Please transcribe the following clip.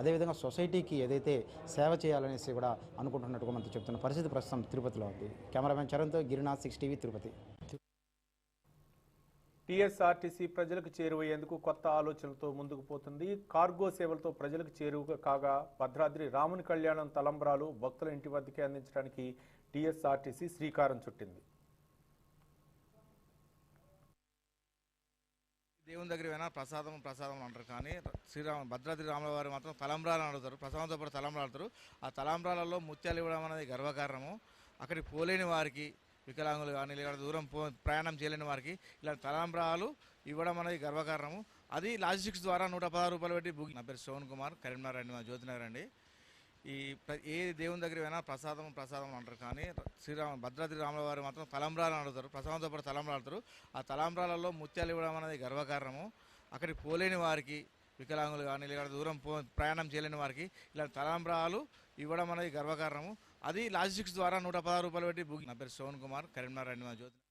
అదేవిధంగా సొసైటీకి ఏదైతే సేవ చేయాలనేసి కూడా అనుకుంటున్నట్టుగా మనతో చెప్తున్న పరిస్థితి ప్రస్తుతం తిరుపతిలో ఉంది. Cameraman చరణ్తో Girinath six TV Tirupati. TSRTC ప్రజలకు చేరువయ్యేందుకు కొత్త ఆలోచనలతో ముందుకు పోతుంది. కార్గో సేవలతో ప్రజలకు చేరువ కాగా భద్రాద్రి రాముని కళ్యాణం తలంబ్రాలు భక్తుల ఇంటి వద్దకే అందించడానికి టీఎస్ఆర్టీసీ శ్రీకారం చుట్టింది. దేవుని దగ్గర పోయినా ప్రసాదం ప్రసాదం అంటారు. కానీ శ్రీరామ భద్రాద్రి రాముల వారు మాత్రం తలంబ్రాలు అడుగుతారు. ప్రసాదంతో పాటు తలంబ్రాలు ఆడతారు. ఆ తలంబ్రాలలో ముత్యాలు ఇవ్వడం అనేది గర్వకారణము. అక్కడికి పోలేని వారికి వికలాంగులు కానీ లేదా దూరం పో ప్రయాణం చేయలేని వారికి ఇలాంటి తలంబ్రాలు ఇవ్వడం అనేది గర్వకారణము. అది లాజిస్టిక్స్ ద్వారా నూట పదహారు రూపాయలు పెట్టి బుక్ నా పేరు శ్రవణ్ కుమార్ కరీంనగర్ అండి మా జ్యోతినగర్ అండి. ఈ ప్ర- ఏ దేవుని దగ్గర అయినా ప్రసాదం ప్రసాదం అంటారు. కానీ శ్రీరామ భద్రాద్రి రాముల వారు మాత్రం తలంబ్రాలు అడుగుతారు ప్రసాదంతో పాటు తలంబ్రాలు ఆడతారు ఆ తలంబ్రాలలో ముత్యాలు ఇవ్వడం అనేది గర్వకారణము. అక్కడికి పోలేని వారికి వికలాంగులు కానీ లేదా దూరం పో ప్రయాణం చేయలేని వారికి ఇలా తలంబ్రాలు ఇవ్వడం అనేది గర్వకారణము. అది లాజిస్టిక్స్ ద్వారా నూట పదహారు రూపాయలు పెట్టి బుక్ నా పేరు శ్రవణ్ కుమార్ కరీంనగర్ అండి మా జ్యోతి